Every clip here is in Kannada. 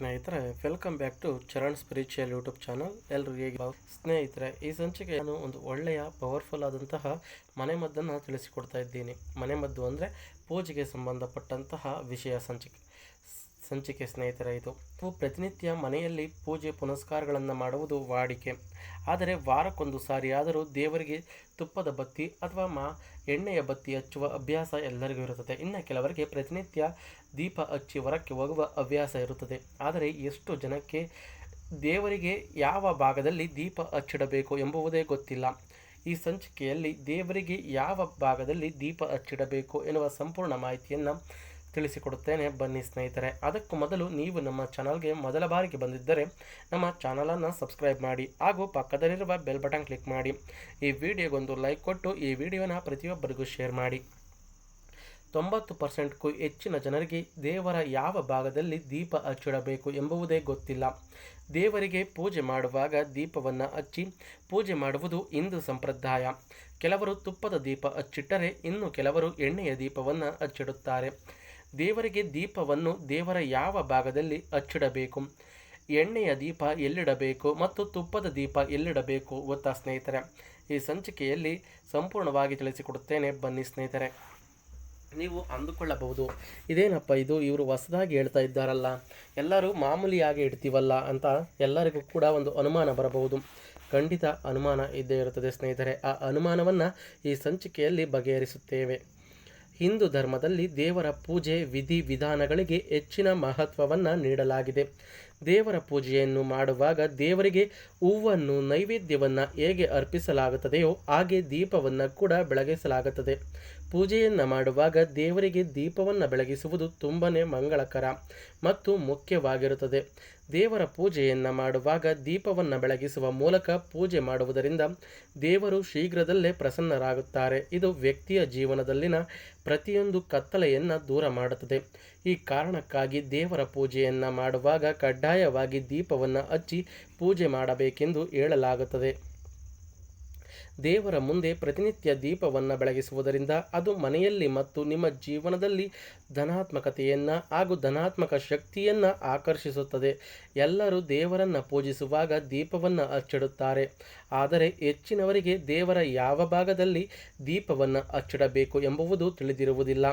ಸ್ನೇಹಿತರೆ welcome back to Charan spiritual YouTube channel ಎಲ್ಲರೂ ಹೇಗೆ ಸ್ನೇಹಿತರೆ, ಈ ಸಂಚಿಕೆ ನಾನು ಒಂದು ಒಳ್ಳೆಯ ಪವರ್ಫುಲ್ ಆದಂತಹ ಮನೆಮದ್ದನ್ನು ತಿಳಿಸಿಕೊಡ್ತಾ ಇದ್ದೀನಿ. ಮನೆಮದ್ದು ಅಂದರೆ ಪೂಜೆಗೆ ಸಂಬಂಧಪಟ್ಟಂತಹ ವಿಷಯ ಸಂಚಿಕೆ. ಸಂಚಿಕೆ ಸ್ನೇಹಿತರ, ಇದು ಪ್ರತಿನಿತ್ಯ ಮನೆಯಲ್ಲಿ ಪೂಜೆ ಪುನಸ್ಕಾರಗಳನ್ನು ಮಾಡುವುದು ವಾಡಿಕೆ. ಆದರೆ ವಾರಕ್ಕೊಂದು ಸಾರಿಯಾದರೂ ದೇವರಿಗೆ ತುಪ್ಪದ ಬತ್ತಿ ಅಥವಾ ಮಾ, ಎಣ್ಣೆಯ ಬತ್ತಿ ಹಚ್ಚುವ ಅಭ್ಯಾಸ ಎಲ್ಲರಿಗೂ ಇರುತ್ತದೆ. ಇನ್ನು ಕೆಲವರಿಗೆ ಪ್ರತಿನಿತ್ಯ ದೀಪ ಹಚ್ಚಿ ಹೊರಕ್ಕೆ ಹೋಗುವ ಅಭ್ಯಾಸ ಇರುತ್ತದೆ. ಆದರೆ ಎಷ್ಟು ಜನಕ್ಕೆ ದೇವರಿಗೆ ಯಾವ ಭಾಗದಲ್ಲಿ ದೀಪ ಹಚ್ಚಿಡಬೇಕು ಎಂಬುವುದೇ ಗೊತ್ತಿಲ್ಲ. ಈ ಸಂಚಿಕೆಯಲ್ಲಿ ದೇವರಿಗೆ ಯಾವ ಭಾಗದಲ್ಲಿ ದೀಪ ಹಚ್ಚಿಡಬೇಕು ಎನ್ನುವ ಸಂಪೂರ್ಣ ಮಾಹಿತಿಯನ್ನು ತಿಳಿಸಿಕೊಡುತ್ತೇನೆ. ಬನ್ನಿ ಸ್ನೇಹಿತರೆ, ಅದಕ್ಕೂ ಮೊದಲು ನೀವು ನಮ್ಮ ಚಾನಲ್ಗೆ ಮೊದಲ ಬಾರಿಗೆ ಬಂದಿದ್ದರೆ ನಮ್ಮ ಚಾನಲನ್ನು ಸಬ್ಸ್ಕ್ರೈಬ್ ಮಾಡಿ, ಹಾಗೂ ಪಕ್ಕದಲ್ಲಿರುವ ಬೆಲ್ ಬಟನ್ ಕ್ಲಿಕ್ ಮಾಡಿ. ಈ ವಿಡಿಯೋಗೊಂದು ಲೈಕ್ ಕೊಟ್ಟು ಈ ವಿಡಿಯೋನ ಪ್ರತಿಯೊಬ್ಬರಿಗೂ ಶೇರ್ ಮಾಡಿ. ತೊಂಬತ್ತು ಪರ್ಸೆಂಟ್ಗೂ ಹೆಚ್ಚಿನ ಜನರಿಗೆ ದೇವರ ಯಾವ ಭಾಗದಲ್ಲಿ ದೀಪ ಹಚ್ಚಿಡಬೇಕು ಎಂಬುವುದೇ ಗೊತ್ತಿಲ್ಲ. ದೇವರಿಗೆ ಪೂಜೆ ಮಾಡುವಾಗ ದೀಪವನ್ನು ಹಚ್ಚಿ, ಪೂಜೆ ಮಾಡುವುದು ಇಂದು ಸಂಪ್ರದಾಯ. ಕೆಲವರು ತುಪ್ಪದ ದೀಪ ಹಚ್ಚಿಟ್ಟರೆ, ಇನ್ನು ಕೆಲವರು ಎಣ್ಣೆಯ ದೀಪವನ್ನು ಹಚ್ಚಿಡುತ್ತಾರೆ. ದೇವರಿಗೆ ದೀಪವನ್ನು ದೇವರ ಯಾವ ಭಾಗದಲ್ಲಿ ಅಚ್ಚಿಡಬೇಕು ಎಣ್ಣೆಯ ದೀಪ ಎಲ್ಲಿಡಬೇಕು ಮತ್ತು ತುಪ್ಪದ ದೀಪ ಎಲ್ಲಿಡಬೇಕು ಗೊತ್ತಾ ಸ್ನೇಹಿತರೆ? ಈ ಸಂಚಿಕೆಯಲ್ಲಿ ಸಂಪೂರ್ಣವಾಗಿ ತಿಳಿಸಿಕೊಡುತ್ತೇನೆ, ಬನ್ನಿ ಸ್ನೇಹಿತರೆ. ನೀವು ಅಂದುಕೊಳ್ಳಬಹುದು, ಇದೇನಪ್ಪ ಇದು? ಇವರು ಹೊಸದಾಗಿ ಹೇಳ್ತಾ ಇದ್ದಾರಲ್ಲ, ಎಲ್ಲರೂ ಮಾಮೂಲಿಯಾಗಿ ಇಡ್ತೀವಲ್ಲ ಅಂತ ಎಲ್ಲರಿಗೂ ಕೂಡ ಒಂದು ಅನುಮಾನ ಬರಬಹುದು. ಖಂಡಿತ ಅನುಮಾನ ಇದ್ದೇ ಇರುತ್ತದೆ ಸ್ನೇಹಿತರೆ. ಆ ಅನುಮಾನವನ್ನು ಈ ಸಂಚಿಕೆಯಲ್ಲಿ ಬಗೆಹರಿಸುತ್ತೇವೆ. ಹಿಂದೂ ಧರ್ಮದಲ್ಲಿ ದೇವರ ಪೂಜೆ, ವಿಧಿ ವಿಧಾನಗಳಿಗೆ ಹೆಚ್ಚಿನ ಮಹತ್ವವನ್ನು ನೀಡಲಾಗಿದೆ. ದೇವರ ಪೂಜೆಯನ್ನು ಮಾಡುವಾಗ ದೇವರಿಗೆ ಹೂವನ್ನು, ನೈವೇದ್ಯವನ್ನು ಹೇಗೆ ಅರ್ಪಿಸಲಾಗುತ್ತದೆಯೋ ಹಾಗೆ ದೀಪವನ್ನು ಕೂಡ ಬೆಳಗಿಸಲಾಗುತ್ತದೆ. ಪೂಜೆಯನ್ನು ಮಾಡುವಾಗ ದೇವರಿಗೆ ದೀಪವನ್ನು ಬೆಳಗಿಸುವುದು ತುಂಬನೇ ಮಂಗಳಕರ ಮತ್ತು ಮುಖ್ಯವಾಗಿರುತ್ತದೆ. ದೇವರ ಪೂಜೆಯನ್ನು ಮಾಡುವಾಗ ದೀಪವನ್ನು ಬೆಳಗಿಸುವ ಮೂಲಕ ಪೂಜೆ ಮಾಡುವುದರಿಂದ ದೇವರು ಶೀಘ್ರದಲ್ಲೇ ಪ್ರಸನ್ನರಾಗುತ್ತಾರೆ. ಇದು ವ್ಯಕ್ತಿಯ ಜೀವನದಲ್ಲಿನ ಪ್ರತಿಯೊಂದು ಕತ್ತಲೆಯನ್ನು ದೂರ ಮಾಡುತ್ತದೆ. ಈ ಕಾರಣಕ್ಕಾಗಿ ದೇವರ ಪೂಜೆಯನ್ನು ಮಾಡುವಾಗ ಕಡ್ಡಾಯವಾಗಿ ದೀಪವನ್ನು ಹಚ್ಚಿ ಪೂಜೆ ಮಾಡಬೇಕೆಂದು ಹೇಳಲಾಗುತ್ತದೆ. ದೇವರ ಮುಂದೆ ಪ್ರತಿನಿತ್ಯ ದೀಪವನ್ನು ಬೆಳಗಿಸುವುದರಿಂದ ಅದು ಮನೆಯಲ್ಲಿ ಮತ್ತು ನಿಮ್ಮ ಜೀವನದಲ್ಲಿ ಧನಾತ್ಮಕತೆಯನ್ನು ಹಾಗೂ ಧನಾತ್ಮಕ ಶಕ್ತಿಯನ್ನು ಆಕರ್ಷಿಸುತ್ತದೆ. ಎಲ್ಲರೂ ದೇವರನ್ನು ಪೂಜಿಸುವಾಗ ದೀಪವನ್ನು ಅಚ್ಚಿಡುತ್ತಾರೆ. ಆದರೆ ಹೆಚ್ಚಿನವರಿಗೆ ದೇವರ ಯಾವ ಭಾಗದಲ್ಲಿ ದೀಪವನ್ನು ಅಚ್ಚಿಡಬೇಕು ಎಂಬುವುದು ತಿಳಿದಿರುವುದಿಲ್ಲ.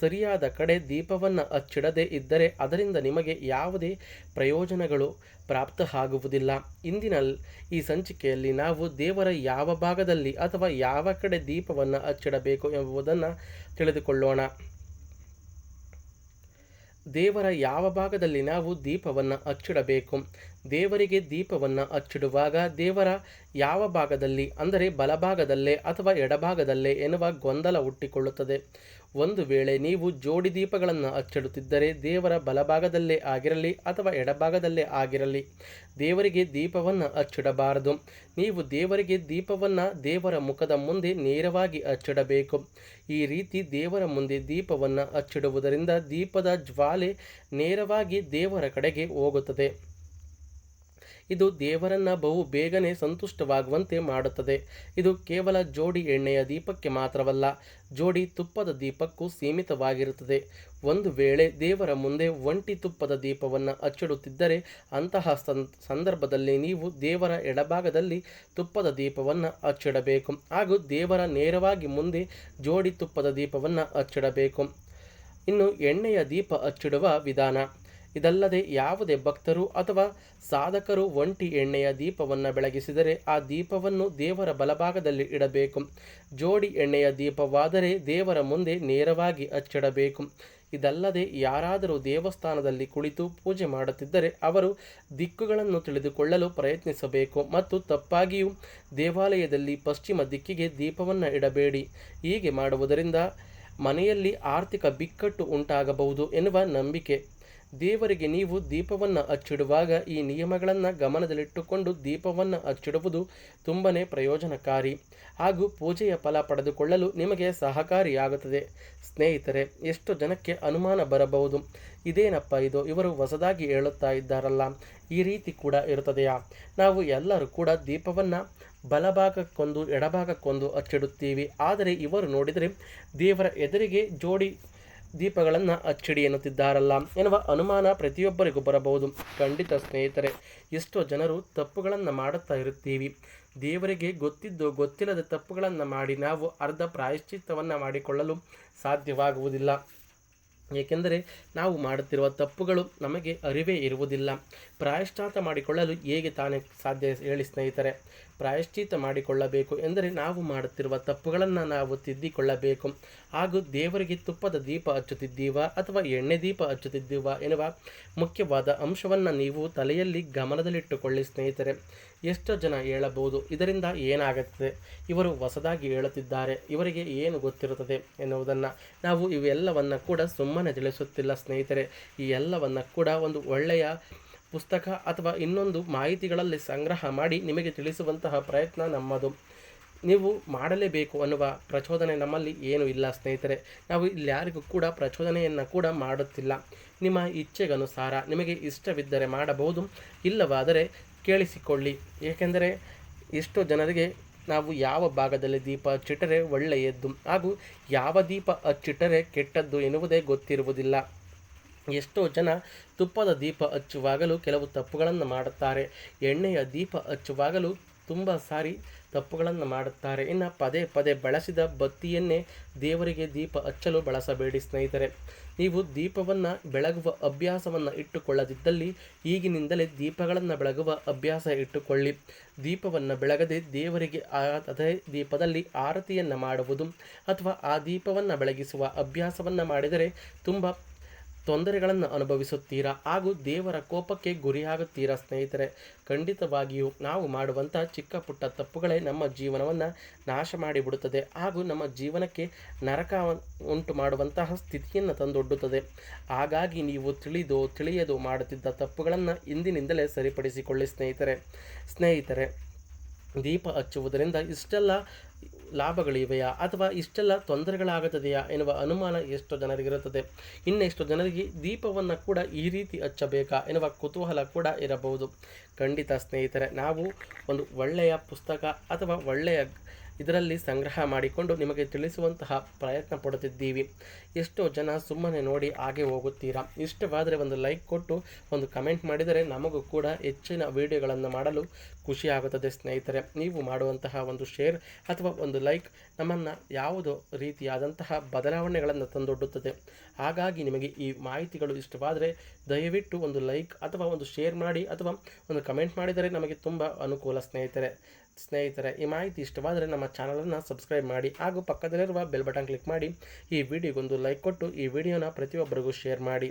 ಸರಿಯಾದ ಕಡೆ ದೀಪವನ್ನು ಅಚ್ಚಿಡದೇ ಇದ್ದರೆ ಅದರಿಂದ ನಿಮಗೆ ಯಾವುದೇ ಪ್ರಯೋಜನಗಳು ಪ್ರಾಪ್ತ ಆಗುವುದಿಲ್ಲ. ಇಂದಿನ ಈ ಸಂಚಿಕೆಯಲ್ಲಿ ನಾವು ದೇವರ ಯಾವ ಭಾಗದಲ್ಲಿ ಅಥವಾ ಯಾವ ಕಡೆ ದೀಪವನ್ನು ಅಚ್ಚಿಡಬೇಕು ಎಂಬುದನ್ನು ತಿಳಿದುಕೊಳ್ಳೋಣ. ದೇವರ ಯಾವ ಭಾಗದಲ್ಲಿ ನಾವು ದೀಪವನ್ನು ಹಚ್ಚಿಡಬೇಕು? ದೇವರಿಗೆ ದೀಪವನ್ನು ಅಚ್ಚಿಡುವಾಗ ದೇವರ ಯಾವ ಭಾಗದಲ್ಲಿ? ಅಂದರೆ ಬಲಭಾಗದಲ್ಲೇ ಅಥವಾ ಎಡಭಾಗದಲ್ಲೇ ಎನ್ನುವ ಗೊಂದಲ ಹುಟ್ಟಿಕೊಳ್ಳುತ್ತದೆ. ಒಂದು ವೇಳೆ ನೀವು ಜೋಡಿ ದೀಪಗಳನ್ನು ಅಚ್ಚಿಡುತ್ತಿದ್ದರೆ ದೇವರ ಬಲಭಾಗದಲ್ಲೇ ಆಗಿರಲಿ ಅಥವಾ ಎಡಭಾಗದಲ್ಲೇ ಆಗಿರಲಿ, ದೇವರಿಗೆ ದೀಪವನ್ನು ಅಚ್ಚಿಡಬಾರದು ನೀವು ದೇವರಿಗೆ ದೀಪವನ್ನು ದೇವರ ಮುಖದ ಮುಂದೆ ನೇರವಾಗಿ ಅಚ್ಚಿಡಬೇಕು ಈ ರೀತಿ ದೇವರ ಮುಂದೆ ದೀಪವನ್ನು ಅಚ್ಚಿಡುವುದರಿಂದ ದೀಪದ ಜ್ವಾಲೆ ನೇರವಾಗಿ ದೇವರ ಕಡೆಗೆ ಹೋಗುತ್ತದೆ. ಇದು ದೇವರನ್ನ ಬಹು ಬೇಗನೆ ಸಂತುಷ್ಟವಾಗುವಂತೆ ಮಾಡುತ್ತದೆ. ಇದು ಕೇವಲ ಜೋಡಿ ಎಣ್ಣೆಯ ದೀಪಕ್ಕೆ ಮಾತ್ರವಲ್ಲ, ಜೋಡಿ ತುಪ್ಪದ ದೀಪಕ್ಕೂ ಸೀಮಿತವಾಗಿರುತ್ತದೆ. ಒಂದು ವೇಳೆ ದೇವರ ಮುಂದೆ ಒಂಟಿ ತುಪ್ಪದ ದೀಪವನ್ನು ಅಚ್ಚಿಡುತ್ತಿದ್ದರೆ ಅಂತಹ ಸಂದರ್ಭದಲ್ಲಿ ನೀವು ದೇವರ ಎಡಭಾಗದಲ್ಲಿ ತುಪ್ಪದ ದೀಪವನ್ನು ಅಚ್ಚಿಡಬೇಕು ಹಾಗೂ ದೇವರ ನೇರವಾಗಿ ಮುಂದೆ ಜೋಡಿ ತುಪ್ಪದ ದೀಪವನ್ನು ಅಚ್ಚಿಡಬೇಕು ಇನ್ನು ಎಣ್ಣೆಯ ದೀಪ ಅಚ್ಚಿಡುವ ವಿಧಾನ. ಇದಲ್ಲದೆ ಯಾವುದೇ ಭಕ್ತರು ಅಥವಾ ಸಾಧಕರು ಒಂಟಿ ಎಣ್ಣೆಯ ದೀಪವನ್ನು ಬೆಳಗಿಸಿದರೆ ಆ ದೀಪವನ್ನು ದೇವರ ಬಲಭಾಗದಲ್ಲಿ ಇಡಬೇಕು. ಜೋಡಿ ಎಣ್ಣೆಯ ದೀಪವಾದರೆ ದೇವರ ಮುಂದೆ ನೇರವಾಗಿ ಅಚ್ಚಿಡಬೇಕು. ಇದಲ್ಲದೆ ಯಾರಾದರೂ ದೇವಸ್ಥಾನದಲ್ಲಿ ಕುಳಿತು ಪೂಜೆ ಮಾಡುತ್ತಿದ್ದರೆ ಅವರು ದಿಕ್ಕುಗಳನ್ನು ತಿಳಿದುಕೊಳ್ಳಲು ಪ್ರಯತ್ನಿಸಬೇಕು ಮತ್ತು ತಪ್ಪಾಗಿಯೂ ದೇವಾಲಯದಲ್ಲಿ ಪಶ್ಚಿಮ ದಿಕ್ಕಿಗೆ ದೀಪವನ್ನು ಇಡಬೇಡಿ. ಹೀಗೆ ಮಾಡುವುದರಿಂದ ಮನೆಯಲ್ಲಿ ಆರ್ಥಿಕ ಬಿಕ್ಕಟ್ಟು ಉಂಟಾಗಬಹುದು ಎನ್ನುವ ನಂಬಿಕೆ ದೇವರಿಗೆ ನೀವು ದೀಪವನ್ನು ಹಚ್ಚಿಡುವಾಗ ಈ ನಿಯಮಗಳನ್ನು ಗಮನದಲ್ಲಿಟ್ಟುಕೊಂಡು ದೀಪವನ್ನು ಹಚ್ಚಿಡುವುದು ತುಂಬನೇ ಪ್ರಯೋಜನಕಾರಿ ಹಾಗೂ ಪೂಜೆಯ ಫಲ ಪಡೆದುಕೊಳ್ಳಲು ನಿಮಗೆ ಸಹಕಾರಿಯಾಗುತ್ತದೆ. ಸ್ನೇಹಿತರೆ, ಎಷ್ಟು ಜನಕ್ಕೆ ಅನುಮಾನ ಬರಬಹುದು? ಇದೇನಪ್ಪ ಇದು? ಇವರು ಹೊಸದಾಗಿ ಹೇಳುತ್ತಾ ಇದ್ದಾರಲ್ಲ. ಈ ರೀತಿ ಕೂಡ ಇರುತ್ತದೆಯಾ? ನಾವು ಎಲ್ಲರೂ ಕೂಡ ದೀಪವನ್ನು ಬಲಭಾಗಕ್ಕೊಂದು, ಎಡಭಾಗಕ್ಕೊಂದು ಹಚ್ಚಿಡುತ್ತೀವಿ. ಆದರೆ ಇವರು ನೋಡಿದರೆ ದೇವರ ಎದುರಿಗೆ ಜೋಡಿ ದೀಪಗಳನ್ನು ಅಚ್ಚಿಡಿ ಎನ್ನುತ್ತಿದ್ದಾರಲ್ಲ ಎನ್ನುವ ಅನುಮಾನ ಪ್ರತಿಯೊಬ್ಬರಿಗೂ ಬರಬಹುದು. ಖಂಡಿತ ಸ್ನೇಹಿತರೆ, ಎಷ್ಟೋ ಜನರು ತಪ್ಪುಗಳನ್ನು ಮಾಡುತ್ತಾ ಇರುತ್ತೀವಿ. ದೇವರಿಗೆ ಗೊತ್ತಿದ್ದು ಗೊತ್ತಿಲ್ಲದ ತಪ್ಪುಗಳನ್ನು ಮಾಡಿ ನಾವು ಅರ್ಧ ಪ್ರಾಯಶ್ಚಿತ್ತವನ್ನು ಮಾಡಿಕೊಳ್ಳಲು ಸಾಧ್ಯವಾಗುವುದಿಲ್ಲ. ಏಕೆಂದರೆ ನಾವು ಮಾಡುತ್ತಿರುವ ತಪ್ಪುಗಳು ನಮಗೆ ಅರಿವೇ ಇರುವುದಿಲ್ಲ. ಪ್ರಾಯಶ್ಚಾತ ಮಾಡಿಕೊಳ್ಳಲು ಹೇಗೆ ತಾನೇ ಸಾಧ್ಯ ಹೇಳಿ ಸ್ನೇಹಿತರೆ? ಪ್ರಾಯಶ್ಚಿತ ಮಾಡಿಕೊಳ್ಳಬೇಕು ಎಂದರೆ ನಾವು ಮಾಡುತ್ತಿರುವ ತಪ್ಪುಗಳನ್ನು ನಾವು ತಿದ್ದಿಕೊಳ್ಳಬೇಕು. ಹಾಗೂ ದೇವರಿಗೆ ತುಪ್ಪದ ದೀಪ ಹಚ್ಚುತ್ತಿದ್ದೀವ ಅಥವಾ ಎಣ್ಣೆ ದೀಪ ಹಚ್ಚುತ್ತಿದ್ದೀವ ಎನ್ನುವ ಮುಖ್ಯವಾದ ಅಂಶವನ್ನು ನೀವು ತಲೆಯಲ್ಲಿ ಗಮನದಲ್ಲಿಟ್ಟುಕೊಳ್ಳಿ ಸ್ನೇಹಿತರೆ. ಎಷ್ಟೋ ಜನ ಹೇಳಬಹುದು, ಇದರಿಂದ ಏನಾಗುತ್ತದೆ? ಇವರು ಹೊಸದಾಗಿ ಹೇಳುತ್ತಿದ್ದಾರೆ, ಇವರಿಗೆ ಏನು ಗೊತ್ತಿರುತ್ತದೆ ಎನ್ನುವುದನ್ನು. ನಾವು ಇವೆಲ್ಲವನ್ನು ಕೂಡ ಸುಮ್ಮನೆ ತಿಳಿಸುತ್ತಿಲ್ಲ ಸ್ನೇಹಿತರೆ. ಈ ಎಲ್ಲವನ್ನು ಕೂಡ ಒಂದು ಒಳ್ಳೆಯ ಪುಸ್ತಕ ಅಥವಾ ಇನ್ನೊಂದು ಮಾಹಿತಿಗಳಲ್ಲಿ ಸಂಗ್ರಹ ಮಾಡಿ ನಿಮಗೆ ತಿಳಿಸುವಂತಹ ಪ್ರಯತ್ನ ನಮ್ಮದು. ನೀವು ಮಾಡಲೇಬೇಕು ಅನ್ನುವ ಪ್ರಚೋದನೆ ನಮ್ಮಲ್ಲಿ ಏನೂ ಇಲ್ಲ ಸ್ನೇಹಿತರೆ. ನಾವು ಇಲ್ಲಿ ಯಾರಿಗೂ ಕೂಡ ಪ್ರಚೋದನೆಯನ್ನು ಕೂಡ ಮಾಡುತ್ತಿಲ್ಲ. ನಿಮ್ಮ ಇಚ್ಛೆಗನುಸಾರ ನಿಮಗೆ ಇಷ್ಟವಿದ್ದರೆ ಮಾಡಬಹುದು. ಇಲ್ಲವಾದರೆ ಕೇಳಿಸಿಕೊಳ್ಳಿ. ಏಕೆಂದರೆ ಎಷ್ಟೋ ಜನರಿಗೆ ನಾವು ಯಾವ ಭಾಗದಲ್ಲಿ ದೀಪ ಹಚ್ಚಿಟ್ಟರೆ ಒಳ್ಳೆಯದ್ದು ಹಾಗೂ ಯಾವ ದೀಪ ಹಚ್ಚಿಟ್ಟರೆ ಕೆಟ್ಟದ್ದು ಎನ್ನುವುದೇ ಗೊತ್ತಿರುವುದಿಲ್ಲ. ಎಷ್ಟೋ ಜನ ತುಪ್ಪದ ದೀಪ ಹಚ್ಚುವಾಗಲೂ ಕೆಲವು ತಪ್ಪುಗಳನ್ನು ಮಾಡುತ್ತಾರೆ. ಎಣ್ಣೆಯ ದೀಪ ಹಚ್ಚುವಾಗಲೂ ತುಂಬ ಸಾರಿ ತಪ್ಪುಗಳನ್ನು ಮಾಡುತ್ತಾರೆ. ಇನ್ನು ಪದೇ ಪದೇ ಬಳಸಿದ ಬತ್ತಿಯನ್ನೇ ದೇವರಿಗೆ ದೀಪ ಹಚ್ಚಲು ಬಳಸಬೇಡಿ ಸ್ನೇಹಿತರೆ. ನೀವು ದೀಪವನ್ನು ಬೆಳಗುವ ಅಭ್ಯಾಸವನ್ನು ಇಟ್ಟುಕೊಳ್ಳದಿದ್ದಲ್ಲಿ ಈಗಿನಿಂದಲೇ ದೀಪಗಳನ್ನು ಬೆಳಗುವ ಅಭ್ಯಾಸ ಇಟ್ಟುಕೊಳ್ಳಿ. ದೀಪವನ್ನು ಬೆಳಗದೆ ದೇವರಿಗೆ ಅದೇ ದೀಪದಲ್ಲಿ ಆರತಿಯನ್ನು ಮಾಡುವುದು ಅಥವಾ ಆ ದೀಪವನ್ನು ಬೆಳಗಿಸುವ ಅಭ್ಯಾಸವನ್ನು ಮಾಡಿದರೆ ತುಂಬ ತೊಂದರೆಗಳನ್ನು ಅನುಭವಿಸುತ್ತೀರಾ ಹಾಗೂ ದೇವರ ಕೋಪಕ್ಕೆ ಗುರಿಯಾಗುತ್ತೀರಾ ಸ್ನೇಹಿತರೆ, ಖಂಡಿತವಾಗಿಯೂ ನಾವು ಮಾಡುವಂಥ ಚಿಕ್ಕ ಪುಟ್ಟ ತಪ್ಪುಗಳೇ ನಮ್ಮ ಜೀವನವನ್ನು ನಾಶ ಮಾಡಿಬಿಡುತ್ತದೆ ಹಾಗೂ ನಮ್ಮ ಜೀವನಕ್ಕೆ ನರಕ ಉಂಟು ಮಾಡುವಂತಹ ಸ್ಥಿತಿಯನ್ನು ತಂದೊಡ್ಡುತ್ತದೆ. ಹಾಗಾಗಿ ನೀವು ತಿಳಿದು ತಿಳಿಯದು ಮಾಡುತ್ತಿದ್ದ ತಪ್ಪುಗಳನ್ನು ಇಂದಿನಿಂದಲೇ ಸರಿಪಡಿಸಿಕೊಳ್ಳಿ ಸ್ನೇಹಿತರೆ. ಸ್ನೇಹಿತರೆ, ದೀಪ ಹಚ್ಚುವುದರಿಂದ ಇಷ್ಟೆಲ್ಲ ಲಾಭಗಳಿವೆಯಾ ಅಥವಾ ಇಷ್ಟೆಲ್ಲ ತೊಂದರೆಗಳಾಗುತ್ತದೆಯಾ ಎನ್ನುವ ಅನುಮಾನ ಎಷ್ಟು ಜನರಿಗಿರುತ್ತದೆ. ಇನ್ನೆಷ್ಟು ಜನರಿಗೆ ದೀಪವನ್ನು ಕೂಡ ಈ ರೀತಿ ಹಚ್ಚಬೇಕಾ ಎನ್ನುವ ಕುತೂಹಲ ಕೂಡ ಇರಬಹುದು. ಖಂಡಿತ ಸ್ನೇಹಿತರೆ, ನಾವು ಒಂದು ಒಳ್ಳೆಯ ಪುಸ್ತಕ ಅಥವಾ ಒಳ್ಳೆಯ ಇದರಲ್ಲಿ ಸಂಗ್ರಹ ಮಾಡಿಕೊಂಡು ನಿಮಗೆ ತಿಳಿಸುವಂತಹ ಪ್ರಯತ್ನ ಪಡುತ್ತಿದ್ದೀವಿ. ಎಷ್ಟೋ ಜನ ಸುಮ್ಮನೆ ನೋಡಿ ಹಾಗೆ ಹೋಗುತ್ತೀರಾ? ಇಷ್ಟವಾದರೆ ಒಂದು ಲೈಕ್ ಕೊಟ್ಟು, ಒಂದು ಕಮೆಂಟ್ ಮಾಡಿದರೆ ನಮಗೂ ಕೂಡ ಹೆಚ್ಚಿನ ವಿಡಿಯೋಗಳನ್ನು ಮಾಡಲು ಖುಷಿಯಾಗುತ್ತದೆ ಸ್ನೇಹಿತರೆ. ನೀವು ಮಾಡುವಂತಹ ಒಂದು ಶೇರ್ ಅಥವಾ ಒಂದು ಲೈಕ್ ನಮ್ಮನ್ನು ಯಾವುದೋ ರೀತಿಯಾದಂತಹ ಬದಲಾವಣೆಗಳನ್ನು ತಂದೊಡ್ಡುತ್ತದೆ. ಹಾಗಾಗಿ ನಿಮಗೆ ಈ ಮಾಹಿತಿಗಳು ಇಷ್ಟವಾದರೆ ದಯವಿಟ್ಟು ಒಂದು ಲೈಕ್ ಅಥವಾ ಒಂದು ಶೇರ್ ಮಾಡಿ ಅಥವಾ ಒಂದು ಕಮೆಂಟ್ ಮಾಡಿದರೆ ನಮಗೆ ತುಂಬ ಅನುಕೂಲ ಸ್ನೇಹಿತರೆ. ಸ್ನೇಹಿತರೆ, ಈ ಮಾಹಿತಿ ಇಷ್ಟವಾದರೆ ನಮ್ಮ ಚಾನಲನ್ನು ಸಬ್ಸ್ಕ್ರೈಬ್ ಮಾಡಿ ಹಾಗೂ ಪಕ್ಕದಲ್ಲಿರುವ ಬೆಲ್ ಬಟನ್ ಕ್ಲಿಕ್ ಮಾಡಿ. ಈ ವಿಡಿಯೋಗೊಂದು ಲೈಕ್ ಕೊಟ್ಟು ಈ ವಿಡಿಯೋನ ಪ್ರತಿಯೊಬ್ಬರಿಗೂ ಶೇರ್ ಮಾಡಿ.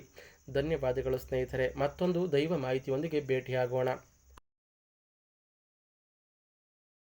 ಧನ್ಯವಾದಗಳು ಸ್ನೇಹಿತರೆ. ಮತ್ತೊಂದು ದೈವ ಮಾಹಿತಿಯೊಂದಿಗೆ ಭೇಟಿಯಾಗೋಣ.